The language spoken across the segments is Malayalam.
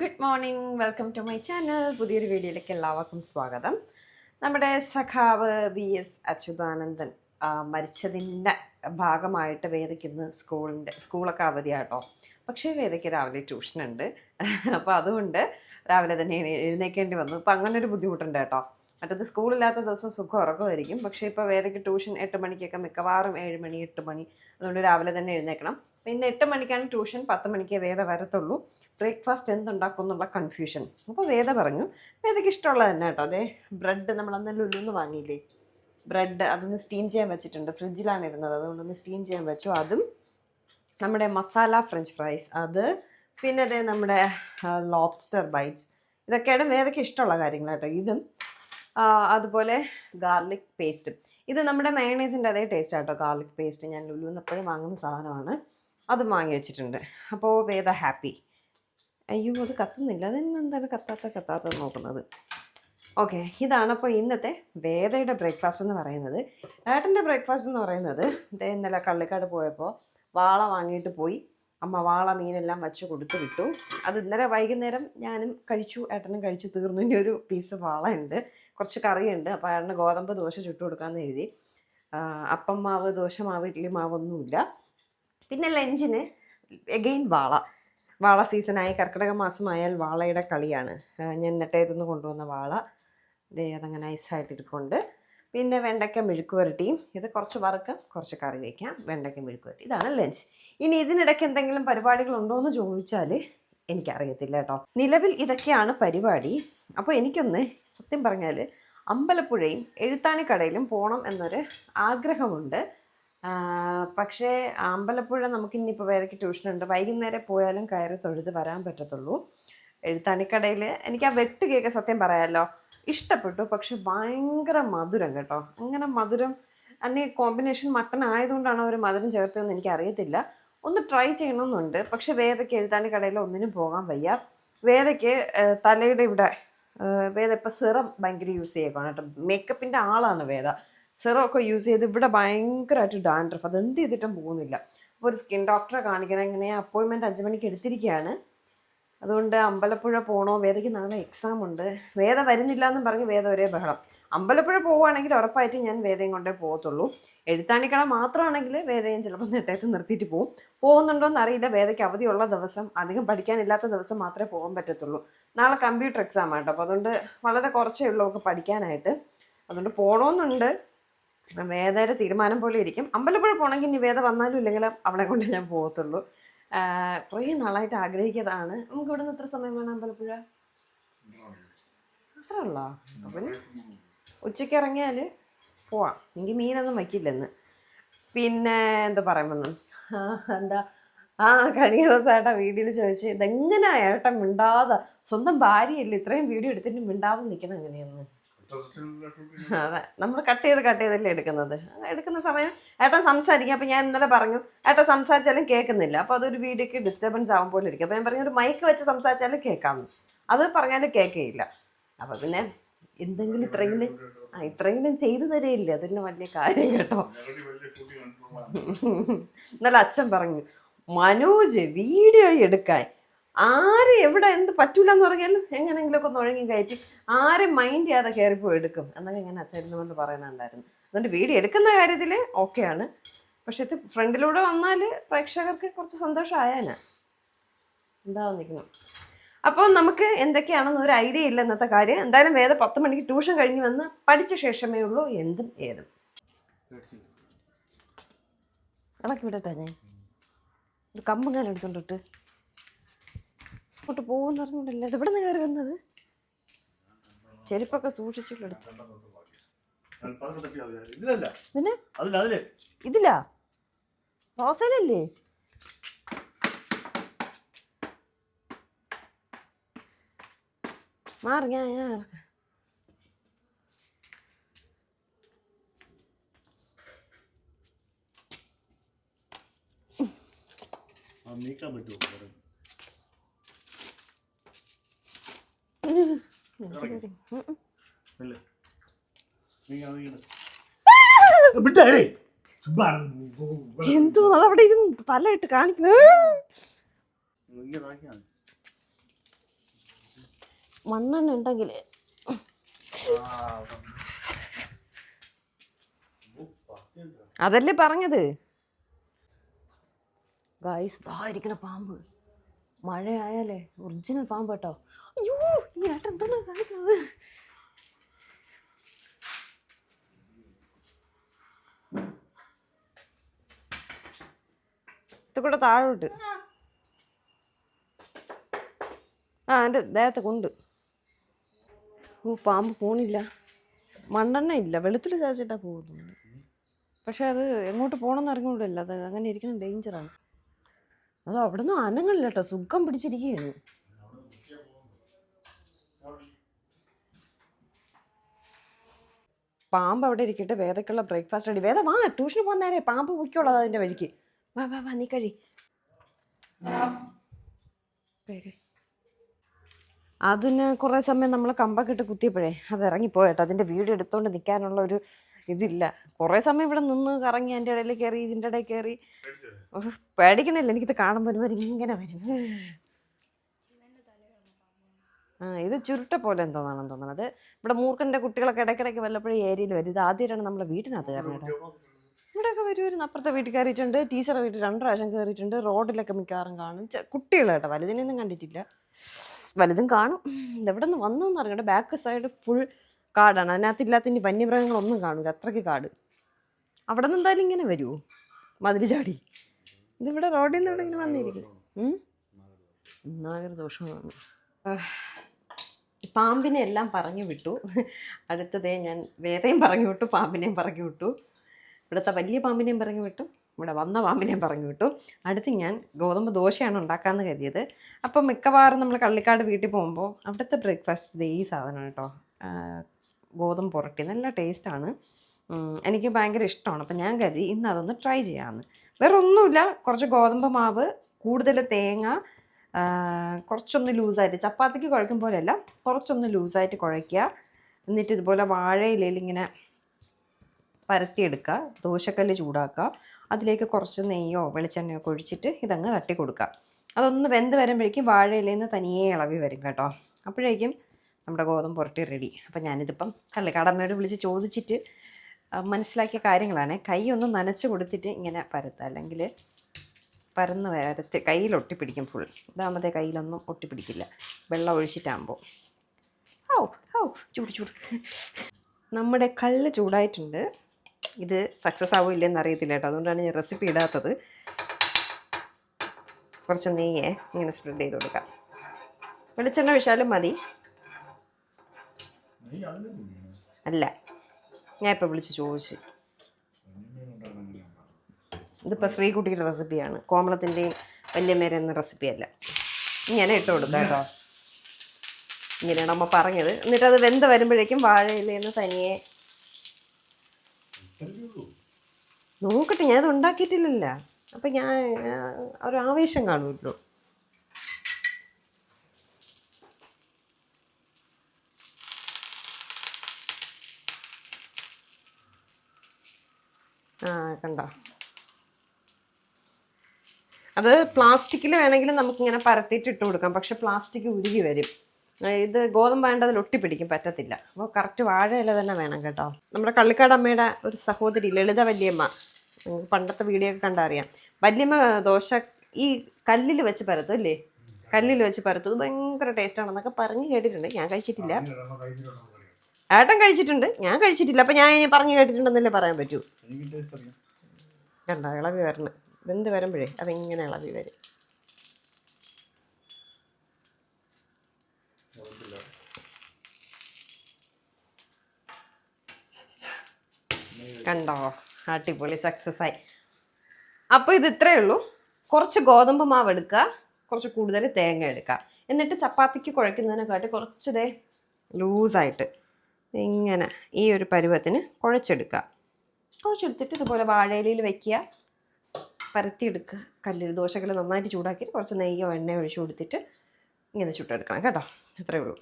Good morning. Welcome to my channel. പുതിയൊരു വീഡിയോയിലേക്ക് എല്ലാവർക്കും സ്വാഗതം. നമ്മുടെ സഖാവ് വി എസ് അച്യുതാനന്ദൻ മരിച്ചതിന്റെ ഭാഗമായിട്ട് വേദയ്ക്ക് ഇന്ന് സ്കൂളിന്റെ സ്കൂളൊക്കെ അവധിയാട്ടോ. പക്ഷേ വേദയ്ക്ക് രാവിലെ ട്യൂഷനുണ്ട്. അപ്പോൾ അതുകൊണ്ട് രാവിലെ തന്നെ എഴുന്നേക്കേണ്ടി വന്നു. അപ്പോൾ അങ്ങനെ ഒരു ബുദ്ധിമുട്ടുണ്ട് കേട്ടോ. മറ്റത് സ്കൂളില്ലാത്ത ദിവസം സുഖം ഉറക്കമായിരിക്കും. പക്ഷേ ഇപ്പോൾ വേദയ്ക്ക് ട്യൂഷൻ എട്ട് മണിക്കൊക്കെ മിക്കവാറും ഏഴ് മണി എട്ട് മണി. അതുകൊണ്ട് രാവിലെ തന്നെ എഴുന്നേക്കണം. ഇന്ന് എട്ട് മണിക്കാണ് ട്യൂഷൻ പത്ത് മണിക്കേ വേദ വരത്തുള്ളൂ. ബ്രേക്ക്ഫാസ്റ്റ് എന്തുണ്ടാക്കും എന്നുള്ള കൺഫ്യൂഷൻ അപ്പോൾ വേദ പറഞ്ഞു വേദയ്ക്ക് ഇഷ്ടമുള്ളത് തന്നെ കേട്ടോ. അതെ ബ്രെഡ് നമ്മൾ അന്ന് ലുലുന്ന് വാങ്ങിയില്ലേ? ബ്രെഡ് അതൊന്ന് സ്റ്റീം ചെയ്യാൻ വെച്ചിട്ടുണ്ട്. ഫ്രിഡ്ജിലാണ് ഇരുന്നത്. അതുകൊണ്ടൊന്ന് സ്റ്റീം ചെയ്യാൻ വെച്ചു. അതും നമ്മുടെ മസാല ഫ്രഞ്ച് ഫ്രൈസ് അത് പിന്നെ അതേ നമ്മുടെ ലോബ്സ്റ്റർ ബൈറ്റ്സ് ഇതൊക്കെയാണ് വേദയ്ക്ക് ഇഷ്ടമുള്ള കാര്യങ്ങൾ കേട്ടോ. ഇതും അതുപോലെ ഗാർലിക് പേസ്റ്റും ഇത് നമ്മുടെ മയണൈസിന്റെ അതേ ടേസ്റ്റ് ആട്ടോ ഗാർലിക് പേസ്റ്റ് ഞാൻ ലുലുന്ന് എപ്പോഴും വാങ്ങുന്ന സാധനമാണ്. അതും വാങ്ങി വെച്ചിട്ടുണ്ട്. അപ്പോൾ വേദ ഹാപ്പി. അയ്യോ അത് കത്തുന്നില്ല. അതെന്താണ് കത്താത്ത കത്താത്ത നോക്കുന്നത്? ഓക്കെ ഇതാണ് അപ്പോൾ ഇന്നത്തെ വേദയുടെ ബ്രേക്ക്ഫാസ്റ്റ് എന്ന് പറയുന്നത്. ഏട്ടന്റെ ബ്രേക്ക്ഫാസ്റ്റ് എന്ന് പറയുന്നത് ദേ ഇന്നലെ കള്ളിക്കാട് പോയപ്പോൾ വാള വാങ്ങിയിട്ട് പോയി. അമ്മ വാള മീനെല്ലാം വച്ച് കൊടുത്തു വിട്ടു. അത് ഇന്നലെ വൈകുന്നേരം ഞാനും കഴിച്ചു ഏട്ടനും കഴിച്ചു തീർന്നു. ഇനി ഒരു പീസ് വാള ഉണ്ട്. കുറച്ച് കറിയുണ്ട് അപ്പോൾ ഏട്ടന് ഗോതമ്പ് ദോശ ചുട്ടു കൊടുക്കാമെന്ന് എഴുതി അപ്പം മാവ് ദോശ മാവ് ഇഡ്ഡലി മാവൊന്നുമില്ല. പിന്നെ ലഞ്ചിന് എഗെയിൻ വാള. വാള സീസണായി കർക്കിടക മാസമായാൽ വാളയുടെ കളിയാണ്. ഞാൻ നെട്ടയത്തു നിന്ന് കൊണ്ടുവന്ന വാള. അതങ്ങനെ ഐസായിട്ട് ഇരിപ്പുണ്ട്. പിന്നെ വെണ്ടയ്ക്ക മെഴുക്ക് പുരട്ടിയും ഇത് കുറച്ച് വറുക്കാം കുറച്ച് കറി വയ്ക്കാം വെണ്ടയ്ക്ക മെഴുക്ക് പുരട്ടി ഇതാണ് ലഞ്ച് ഇനി ഇതിനിടയ്ക്ക് എന്തെങ്കിലും പരിപാടികളുണ്ടോ എന്ന് ചോദിച്ചാൽ എനിക്കറിയത്തില്ല കേട്ടോ. നിലവിൽ ഇതൊക്കെയാണ് പരിപാടി. അപ്പോൾ എനിക്കൊന്ന് സത്യം പറഞ്ഞാൽ അമ്പലപ്പുഴയും എഴുത്താണിക്കടയിലും പോകണം എന്നൊരു ആഗ്രഹമുണ്ട്. പക്ഷേ അമ്പലപ്പുഴ നമുക്ക് ഇനിയിപ്പോൾ വേദയ്ക്ക് ട്യൂഷനുണ്ട്. വൈകുന്നേരം പോയാലും കയറി തൊഴുത് വരാൻ പറ്റത്തുള്ളൂ. എഴുത്താണിക്കടയിൽ എനിക്ക് ആ വെട്ട് കേക്ക് സത്യം പറയാമല്ലോ ഇഷ്ടപ്പെട്ടു. പക്ഷെ ഭയങ്കര മധുരം കേട്ടോ. അങ്ങനെ മധുരം അന്നെ കോമ്പിനേഷൻ മട്ടൺ ആയതുകൊണ്ടാണ് അവർ മധുരം ചേർത്തതെന്ന് എനിക്ക് അറിയത്തില്ല ഒന്ന് ട്രൈ ചെയ്യണമെന്നുണ്ട്. പക്ഷെ വേദയ്ക്ക് എഴുത്താണിക്കടയിൽ ഒന്നിനും പോകാൻ വയ്യ. വേദയ്ക്ക് തലയുടെ ഇവിടെ വേദ ഇപ്പം സിറം ഭയങ്കര യൂസ് ചെയ്യേക്കാണ് കേട്ടോ. മേക്കപ്പിന്റെ ആളാണ് വേദ. സിറം ഒക്കെ യൂസ് ചെയ്ത് ഇവിടെ ഭയങ്കരമായിട്ട് ഡാൻഡ്രഫ് അത് എന്ത് ചെയ്തിട്ടും പോകുന്നില്ല. അപ്പോൾ ഒരു സ്കിൻ ഡോക്ടറെ കാണിക്കണം. ഇങ്ങനെ അപ്പോയിൻമെന്റ് അഞ്ച് മണിക്ക് എടുത്തിരിക്കുകയാണ്. അതുകൊണ്ട് അമ്പലപ്പുഴ പോകണോ വേദയ്ക്ക് നാളെ എക്സാം ഉണ്ട്. വേദ വരുന്നില്ല എന്നും പറഞ്ഞ് വേദ ഒരേ ബഹളം. അമ്പലപ്പുഴ പോവുകയാണെങ്കിൽ ഉറപ്പായിട്ട് ഞാൻ വേദയും കൊണ്ടേ പോകത്തുള്ളൂ. എഴുത്താണിക്കട മാത്രമാണെങ്കിൽ വേദയും ചിലപ്പോൾ നെട്ടയത്ത് നിർത്തിയിട്ട് പോകും പോകുന്നുണ്ടോ എന്ന് അറിയില്ല വേദയ്ക്ക് അവധിയുള്ള ദിവസം അധികം പഠിക്കാനില്ലാത്ത ദിവസം മാത്രമേ പോകാൻ പറ്റത്തുള്ളൂ. നാളെ കമ്പ്യൂട്ടർ എക്സാം ആട്ടോ അപ്പോൾ അതുകൊണ്ട് വളരെ കുറച്ചേ ഉള്ളൂ ഒക്കെ പഠിക്കാനായിട്ട്. അതുകൊണ്ട് പോകണമെന്നുണ്ട് വേദയുടെ തീരുമാനം പോലെ ഇരിക്കും. അമ്പലപ്പുഴ പോകണമെങ്കിൽ ഇനി വേദ വന്നാലും ഇല്ലെങ്കിലും അവളെ കൊണ്ട് ഞാൻ പോകത്തുള്ളൂ. കുറേ നാളായിട്ട് ആഗ്രഹിക്കുന്നതാണ് നമുക്ക് ഇവിടെ നിന്ന് എത്ര സമയം വേണം അമ്പലപ്പുഴ? അത്ര ഉള്ളോ? ഉച്ചയ്ക്ക് ഇറങ്ങിയാൽ പോവാം. എനിക്ക് മീനൊന്നും വയ്ക്കില്ലെന്ന്. പിന്നെ എന്താ പറയുമെന്ന് എന്താ? ആ കഴിഞ്ഞ ദിവസം ഏട്ടാ വീഡിയോയിൽ ചോദിച്ചു ഇതെങ്ങനെയാ ഏട്ടൻ മിണ്ടാതെ? സ്വന്തം ഭാര്യയല്ലേ ഇത്രയും വീഡിയോ എടുത്തിട്ട് മിണ്ടാതെ നിൽക്കണം എങ്ങനെയെന്ന് അതെ നമ്മൾ കട്ട് ചെയ്ത് കട്ട് ചെയ്തല്ലേ എടുക്കുന്നത്? എടുക്കുന്ന സമയം ഏട്ടൻ സംസാരിക്കും. അപ്പം ഞാൻ ഇന്നലെ പറഞ്ഞു ഏട്ടൻ സംസാരിച്ചാലും കേൾക്കുന്നില്ല. അപ്പോൾ അതൊരു വീഡിയോക്ക് ഡിസ്റ്റർബൻസ് ആവും പോലെ ഇരിക്കും. അപ്പോൾ ഞാൻ പറഞ്ഞു ഒരു മൈക്ക് വെച്ച് സംസാരിച്ചാലും കേൾക്കാമെന്ന് അത് പറഞ്ഞാലും കേൾക്കുകയില്ല അപ്പോൾ പിന്നെ എന്തെങ്കിലും ഇത്രയെങ്കിലും ആ ഇത്രയെങ്കിലും ചെയ്തു തരില്ലേ അതിന് വലിയ കാര്യം കേട്ടോ. ഇന്നലെ അച്ഛൻ പറഞ്ഞു മനോജ് വീഡിയോ എടുക്കാൻ ആര് എവിടെ എന്ത് പറ്റൂല എന്ന് പറഞ്ഞാലും എങ്ങനെങ്കിലുമൊക്കെ ഒന്ന് ഒഴുങ്ങി കയറ്റി ആരെ മൈൻഡ് ചെയ്യാതെ കയറിപ്പോയി എടുക്കും. എന്നൊക്കെ ഇങ്ങനെ അച്ഛൻ കൊണ്ട് പറയുന്നുണ്ടായിരുന്നു. അതുകൊണ്ട് വീഡിയോ എടുക്കുന്ന കാര്യത്തിൽ ഓക്കെയാണ് പക്ഷെ ഇത് ഫ്രണ്ടിലൂടെ വന്നാൽ പ്രേക്ഷകർക്ക് കുറച്ച് സന്തോഷമായാനാ എന്താ നിൽക്കുന്നു അപ്പോൾ നമുക്ക് എന്തൊക്കെയാണെന്ന് ഒരു ഐഡിയ ഇല്ല ഇന്നത്തെ കാര്യം. എന്തായാലും വേദ പത്ത് മണിക്ക് ട്യൂഷൻ കഴിഞ്ഞ് വന്ന് പഠിച്ച ശേഷമേ ഉള്ളൂ എന്തും ഏതും. ഇളക്കി വിടട്ടെ ഞാൻ? ഒരു കമ്പ് ഞാൻ എടുത്തോണ്ടിട്ട് അങ്ങോട്ട് പോകുമെന്ന് പറഞ്ഞുകൊണ്ടല്ലേ? ഇത് ഇവിടെ നിന്ന് കയറി വന്നത്? ചെരുപ്പൊക്കെ സൂക്ഷിച്ചിട്ടെടുത്തു പിന്നെ? അതില്ല അതിൽ. ഇതിലാ? റോസയിലല്ലേ? മാറി ഞാൻ ഞാൻ ഇറക്കാം. നീക്കാൻ പറ്റുമോ? എന്തോ അതവിടെ ഇരുന്ന് തലയിട്ട് കാണിക്കുന്നു. മണ്ണെണ്ണ ഉണ്ടെങ്കിൽ. അതല്ലേ പറഞ്ഞത്? ഗായ്സ് ദാ ഇരിക്കണ പാമ്പ്. മഴയായാലേ ഒറിജിനൽ പാമ്പ് കേട്ടോ. അയ്യോ ഈ ഏട്ടൻ എന്തോന്നാ കാണിക്കുന്നത്? ഇത് കൂടെ താഴോട്ട്. ആ എന്റെ ദേഹത്തെ കൊണ്ട്. ഓ പാമ്പ് പോണില്ല. മണ്ണെണ്ണ ഇല്ല. വെളുത്തുള്ളി ചാച്ചിട്ടാ പോകുന്നത്. പക്ഷെ അത് എങ്ങോട്ട് പോകണമെന്ന് അറിഞ്ഞുകൂടല്ല അത് അങ്ങനെ ഇരിക്കണം ഡേഞ്ചറാണ് അത് അവിടെ നിന്ന് അനങ്ങളില്ല കേട്ടോ സുഖം പിടിച്ചിരിക്കുകയാണ് പാമ്പ് അവിടെ ഇരിക്കട്ടെ. വേദക്കുള്ള ബ്രേക്ക്ഫാസ്റ്റ് റെഡി വേദ വാ ട്യൂഷന് പോകുന്ന നേരെ. പാമ്പ് പൊയ്ക്കോളാം അതിന്റെ വഴിക്ക്. വാ വാ വാ നീ കഴി. കഴി. അതിന് കുറേ സമയം നമ്മൾ കമ്പൊക്കെ ഇട്ട് കുത്തിയപ്പോഴേ അത് ഇറങ്ങിപ്പോയട്ടോ അതിന്റെ വീഡിയോ എടുത്തുകൊണ്ട് നിൽക്കാനുള്ള ഒരു ഇതില്ല. കുറെ സമയം ഇവിടെ നിന്ന് കറങ്ങി എന്റെ ഇടയിൽ കയറി ഇതിന്റെ ഇടയിൽ കയറി പേടിക്കണില്ല. എനിക്കിത് കാണാൻ ഒരു ഇങ്ങനെ വരും. ആ ഇത് ചുരുട്ട പോലെ എന്തോന്നാണെന്ന് തോന്നുന്നത് ഇവിടെ മൂർഖന്റെ കുട്ടികളൊക്കെ ഇടയ്ക്കിടയ്ക്ക് വല്ലപ്പോഴും ഏരിയയിൽ വരും. ഇത് ആദ്യമായിട്ടാണ് നമ്മളെ വീട്ടിനകത്ത് കയറുന്നത് ഇവിടെയൊക്കെ വരുമായിരുന്നു അപ്പുറത്തെ വീട്ടിൽ കയറിയിട്ടുണ്ട് ടീച്ചറെ വീട്ടിൽ രണ്ട് പ്രാവശ്യം കയറിയിട്ടുണ്ട് റോഡിലൊക്കെ മിക്കവാറും കാണും. കുട്ടികളാട്ടോ വലുതിനെയൊന്നും കണ്ടിട്ടില്ല. വലുതും കാണും. ഇതെവിടെ നിന്ന് വന്നതെന്ന് അറിയണ്ട ബാക്ക് സൈഡ് ഫുൾ കാടാണ്. അതിനകത്ത് ഇല്ലാത്ത ഇനി വന്യമൃഗങ്ങളൊന്നും കാണില്ല അത്രയ്ക്ക് കാട്. അവിടെ നിന്ന് എന്തായാലും ഇങ്ങനെ വരുമോ മതിൽ ചാടി. ഇതിവിടെ റോഡിൽ നിന്ന് ഇവിടെ ഇങ്ങനെ വന്നിരിക്കും ദോഷമാണ് പാമ്പിനെ എല്ലാം പറഞ്ഞു വിട്ടു. അടുത്തതേ ഞാൻ വേറെയും പറഞ്ഞു വിട്ടു. പാമ്പിനെയും പറഞ്ഞു വിട്ടു. ഇവിടുത്തെ വലിയ പാമ്പിനെയും പറഞ്ഞു വിട്ടു. ഇവിടെ വന്ന പാമ്പിനെയും പറഞ്ഞു വിട്ടു. അടുത്ത് ഞാൻ ഗോതമ്പ് ദോശയാണ് ഉണ്ടാക്കാമെന്ന് കരുതിയത്. അപ്പം മിക്കവാറും നമ്മൾ കള്ളിക്കാട് വീട്ടിൽ പോകുമ്പോൾ അവിടുത്തെ ബ്രേക്ക്ഫാസ്റ്റ് ഈ സാധനം കേട്ടോ. ഗോതമ്പ് പുരട്ടി നല്ല ടേസ്റ്റാണ്. എനിക്ക് ഭയങ്കര ഇഷ്ടമാണ് അപ്പം ഞാൻ കരുതി ഇന്ന് അതൊന്ന് ട്രൈ ചെയ്യാമെന്ന് വേറെ ഒന്നുമില്ല കുറച്ച് ഗോതമ്പ് മാവ് കൂടുതൽ തേങ്ങ കുറച്ചൊന്ന് ലൂസായിട്ട് ചപ്പാത്തിക്ക് കുഴക്കും പോലെയല്ല കുറച്ചൊന്ന് ലൂസായിട്ട് കുഴയ്ക്കുക. എന്നിട്ട് ഇതുപോലെ വാഴയിലയിൽ ഇങ്ങനെ പരത്തിയെടുക്കുക. ദോശക്കല്ല് ചൂടാക്കുക. അതിലേക്ക് കുറച്ച് നെയ്യോ വെളിച്ചെണ്ണയോ ഒക്കെ ഒഴിച്ചിട്ട് ഇതങ്ങ് തട്ടി കൊടുക്കുക അതൊന്ന് വെന്ത് വരുമ്പോഴേക്കും വാഴയിലയിൽ നിന്ന് തനിയെ ഇളവി വരും കേട്ടോ. അപ്പോഴേക്കും നമ്മുടെ ഗോതമ്പ് പുരട്ടി റെഡി അപ്പം ഞാനിതിപ്പം കള്ളിക്കാടമ്മയോട് വിളിച്ച് ചോദിച്ചിട്ട് മനസ്സിലാക്കിയ കാര്യങ്ങളാണ്. കൈ ഒന്ന് നനച്ച് കൊടുത്തിട്ട് ഇങ്ങനെ പരത്തുക അല്ലെങ്കിൽ പരന്ന് വരത്ത് കയ്യിൽ ഒട്ടിപ്പിടിക്കും ഫുൾ ഇതാമത്തെ കയ്യിലൊന്നും ഒട്ടിപ്പിടിക്കില്ല. വെള്ളം ഒഴിച്ചിട്ടാകുമ്പോൾ. ഔ ഔ ചൂട് ചൂട്. നമ്മുടെ കല്ല് ചൂടായിട്ടുണ്ട്. ഇത് സക്സസ് ആവോ ഇല്ലെന്ന് അറിയത്തില്ല കേട്ടോ. അതുകൊണ്ടാണ് ഞാൻ റെസിപ്പി ഇടാത്തത്. കുറച്ച് നെയ്യേ ഇങ്ങനെ സ്പ്രെഡ് ചെയ്ത് കൊടുക്കാം. വെളിച്ചെണ്ണ വിശാലും മതി. അല്ല ഞാൻ ഇപ്പോൾ വിളിച്ച് ചോദിച്ചു. ഇതിപ്പോൾ ശ്രീകുട്ടിയുടെ റെസിപ്പിയാണ്. കോമളത്തിന്റെയും വല്യമ്മേരെ എന്ന റെസിപ്പിയല്ല ഇങ്ങനെ ഇട്ട് കൊടുക്കാം കേട്ടോ ഇങ്ങനെയാണ് അമ്മ പറഞ്ഞത്. എന്നിട്ട് അത് വെന്ത് വരുമ്പോഴേക്കും വാഴയിലേന്ന് തനിയെ. നോക്കട്ടെ ഞാനത് ഉണ്ടാക്കിയിട്ടില്ലല്ല. അപ്പം ഞാൻ ഒരു ആവേശം കാണുമല്ലോ ആ കണ്ടോ. അത് പ്ലാസ്റ്റിക്കിൽ വേണമെങ്കിൽ നമുക്കിങ്ങനെ പരത്തിയിട്ട് ഇട്ട് കൊടുക്കാം. പക്ഷെ പ്ലാസ്റ്റിക് ഉരുകി വരും. ഇത് ഗോതമ്പ് വേണ്ട അതിൽ ഒട്ടിപ്പിടിക്കും പറ്റത്തില്ല. അപ്പോൾ കറക്റ്റ് വാഴയില തന്നെ വേണം കേട്ടോ. നമ്മുടെ കള്ളിക്കാട് അമ്മയുടെ ഒരു സഹോദരി ലളിത വല്യമ്മ നിങ്ങൾക്ക് പണ്ടത്തെ വീഡിയോ ഒക്കെ കണ്ടറിയാം വല്യമ്മ ദോശ ഈ കല്ലിൽ വെച്ച് പരത്തും അല്ലേ? കല്ലിൽ വെച്ച് പരത്തും. ഭയങ്കര ടേസ്റ്റ് ടേസ്റ്റാണെന്നൊക്കെ പറഞ്ഞ് കേട്ടിട്ടുണ്ട്. ഞാൻ കഴിച്ചിട്ടില്ല. ഏട്ടൻ കഴിച്ചിട്ടുണ്ട്. ഞാൻ കഴിച്ചിട്ടില്ല. അപ്പം ഞാൻ പറഞ്ഞു കേട്ടിട്ടുണ്ടെന്നല്ലേ പറയാൻ പറ്റൂ? കണ്ടോ? ഇളവി വരണം. വെന്ത് വരുമ്പോഴേ അതിങ്ങനെ ഇളവി വരും. കണ്ടോ? അടിപൊളി സക്സസ് ആയി. അപ്പോൾ ഇത് ഇത്രയേ ഉള്ളൂ. കുറച്ച് ഗോതമ്പ് മാവ് എടുക്കുക. കുറച്ച് കൂടുതൽ തേങ്ങ എടുക്കുക. എന്നിട്ട് ചപ്പാത്തിക്ക് കുഴയ്ക്കുന്നതിനെക്കാട്ടി കുറച്ച് ദേ ലൂസായിട്ട് ഇങ്ങനെ ഈ ഒരു പരുവത്തിന് കുഴച്ചെടുക്കുക. കുഴച്ചെടുത്തിട്ട് ഇതുപോലെ വാഴയിലയിൽ വെക്കുക. പരത്തിയെടുക്കുക. കല്ലിൽ ദോശക്കല്ല് നന്നായിട്ട് ചൂടാക്കി കുറച്ച് നെയ്യോ എണ്ണയോ ഒഴിച്ചു കൊടുത്തിട്ട് ഇങ്ങനെ ചുട്ടെടുക്കണം കേട്ടോ. അത്രയേ ഉള്ളൂ.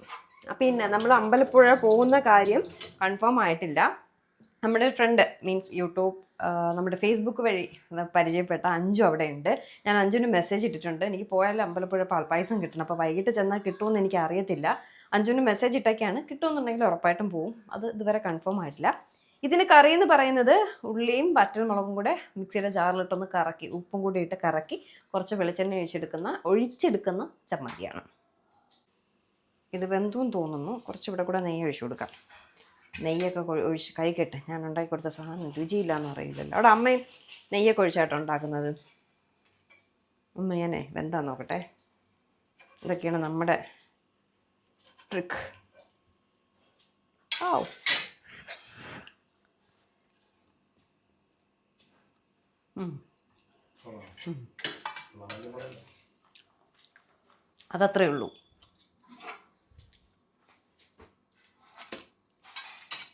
പിന്നെ നമ്മൾ അമ്പലപ്പുഴ പോകുന്ന കാര്യം കൺഫേം ആയിട്ടില്ല. നമ്മുടെ ഫ്രണ്ട് മീൻസ് യൂട്യൂബ് നമ്മുടെ ഫേസ്ബുക്ക് വഴി പരിചയപ്പെട്ട അഞ്ചു അവിടെ ഉണ്ട്. ഞാൻ അഞ്ചുവിന് മെസ്സേജ് ഇട്ടിട്ടുണ്ട്. എനിക്ക് പോയാൽ അമ്പലപ്പുഴ പാൽപ്പായസം കിട്ടണം. അപ്പോൾ വൈകിട്ട് ചെന്നാൽ കിട്ടുമെന്ന് എനിക്ക് അറിയത്തില്ല. അഞ്ചുവിന് മെസ്സേജ് ഇട്ടൊക്കെയാണ്. കിട്ടുമെന്നുണ്ടെങ്കിൽ ഉറപ്പായിട്ടും പോവും. അത് ഇതുവരെ കൺഫേം ആയിട്ടില്ല. ഇതിന് കറി എന്ന് പറയുന്നത് ഉള്ളിയും വറ്റൽമുളകും കൂടെ മിക്സിയുടെ ജാറിലിട്ടൊന്ന് കറക്കി ഉപ്പും കൂടി ഇട്ട് കറക്കി കുറച്ച് വെളിച്ചെണ്ണ ഒഴിച്ചെടുക്കുന്ന ഒഴിച്ചെടുക്കുന്ന ചമ്മന്തിയാണ്. ഇത് വെന്തും തോന്നുന്നു. കുറച്ച് ഇവിടെ കൂടെ നെയ്യ് ഒഴിച്ചു കൊടുക്കാം. നെയ്യൊക്കെ ഒഴിച്ച് കഴിക്കട്ടെ. ഞാൻ ഉണ്ടാക്കി കൊടുത്ത സാധനം രുചിയില്ല എന്ന് അറിയില്ലല്ലോ അവിടെ അമ്മയും നെയ്യൊക്കെ ഒഴിച്ചാട്ടോ ഉണ്ടാക്കുന്നത്. ഞാനേ വെന്താ നോക്കട്ടെ. ഇതൊക്കെയാണ് നമ്മുടെ ട്രിക്ക്. ഓ അതത്രേ ഉള്ളൂ.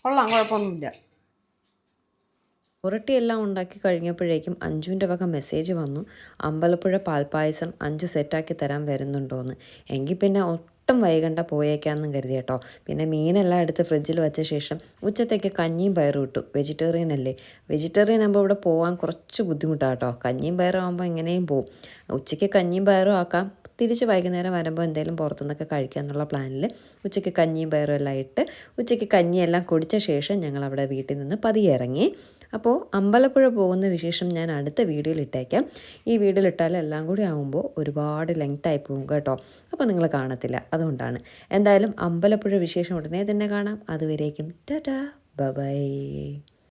കൊള്ളാം കുഴപ്പമൊന്നുമില്ല. പുരട്ടിയെല്ലാം ഉണ്ടാക്കി കഴിഞ്ഞപ്പോഴേക്കും അഞ്ജുവിന്റെ വക മെസ്സേജ് വന്നു അമ്പലപ്പുഴ പാൽപ്പായസം അഞ്ചു സെറ്റാക്കി തരാൻ വരുന്നുണ്ടോയെന്ന് എങ്കിൽ പിന്നെ ഒട്ടും വൈകണ്ട പോയേക്കാമെന്നും കരുതി കേട്ടോ. പിന്നെ മീനെല്ലാം എടുത്ത് ഫ്രിഡ്ജിൽ വെച്ച ശേഷം ഉച്ചത്തേക്ക് കഞ്ഞിയും പയറും ഇട്ടു. വെജിറ്റേറിയൻ അല്ലേ? വെജിറ്റേറിയൻ ആകുമ്പോൾ ഇവിടെ പോകാൻ കുറച്ച് ബുദ്ധിമുട്ടാണ് കേട്ടോ. കഞ്ഞിയും പയറും ആകുമ്പോൾ എങ്ങനെയും പോവും. ഉച്ചയ്ക്ക് കഞ്ഞിയും പയറും ആക്കാം. തിരിച്ച് വൈകുന്നേരം വരുമ്പോൾ എന്തെങ്കിലും പുറത്തുനിന്നൊക്കെ കഴിക്കുക എന്നുള്ള പ്ലാനിൽ ഉച്ചയ്ക്ക് കഞ്ഞിയും പയറും എല്ലാം ഇട്ട് ഉച്ചയ്ക്ക് കഞ്ഞിയെല്ലാം കുടിച്ച ശേഷം ഞങ്ങൾ അവിടെ വീട്ടിൽ നിന്ന് പതിയെ ഇറങ്ങി. അപ്പോൾ അമ്പലപ്പുഴ പോകുന്ന വിശേഷം ഞാൻ അടുത്ത വീഡിയോയിൽ ഇട്ടേക്കാം. ഈ വീഡിയോയിൽ ഇട്ടാൽ എല്ലാം കൂടി ആകുമ്പോൾ ഒരുപാട് ലെങ്ത് ആയി പോകും കേട്ടോ. അപ്പോൾ നിങ്ങൾ കാണത്തില്ല. അതുകൊണ്ടാണ്. എന്തായാലും അമ്പലപ്പുഴ വിശേഷം ഉടനെ തന്നെ കാണാം. അതുവരേക്കും ടാറ്റാ. ബൈ.